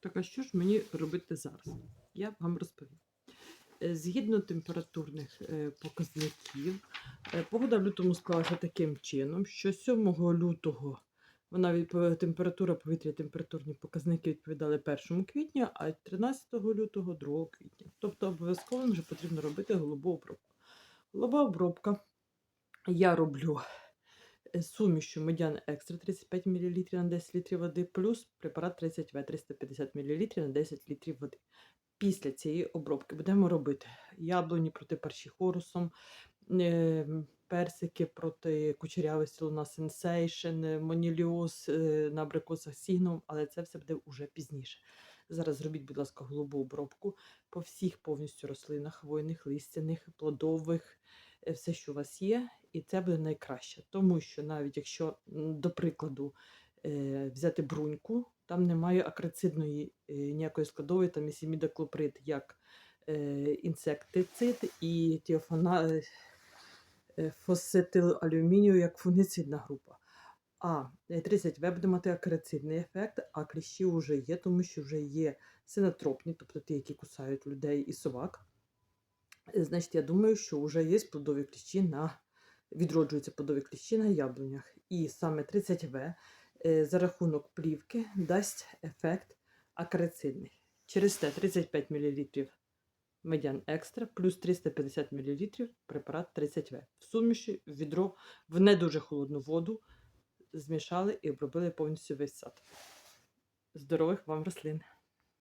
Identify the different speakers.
Speaker 1: Так, а що ж мені робити зараз? Я вам розповім. Е, Згідно температурних е, показників, е, погода в лютому склалася таким чином, що 7 лютого вона температура повітря, температурні показники відповідали 1 квітня, а 13 лютого 2 квітня. Тобто обов'язково вже потрібно робити голубу обробку. Голуба обробка я роблю сумішю медян екстра 35 мл на 10 літрів води, плюс препарат 30В 350 мл на 10 літрів води. Після цієї обробки будемо робити яблуні проти парші хорусом, персики проти кучерявості луна сенсейшн, моніліоз е, на абрикосах сігном, але це все буде вже пізніше. Зараз зробіть, будь ласка, голубу обробку по всіх повністю рослинах, хвойних, листяних, плодових, все, що у вас є, і це буде найкраще. Тому що навіть якщо, до прикладу, е, взяти бруньку, там немає акрацидної е, ніякої складової, там є мідоклоприд як е, інсектицид і тіофана, фосетилалюмінію як фунгіцидна група. А е, 30В буде мати акарицидний ефект, а кліщі вже є, тому що вже є синотропні, тобто ті, які кусають людей і собак. Е, Значить, я думаю, що вже є плодові кліщі на відроджуються плодові кліщі на яблунях. І саме 30В е, за рахунок плівки дасть ефект акарицидний. Через те 35 мл медян екстра плюс 350 мл препарат 30В. В суміші в відро в не дуже холодну воду змішали і обробили повністю весь сад. Здорових вам рослин!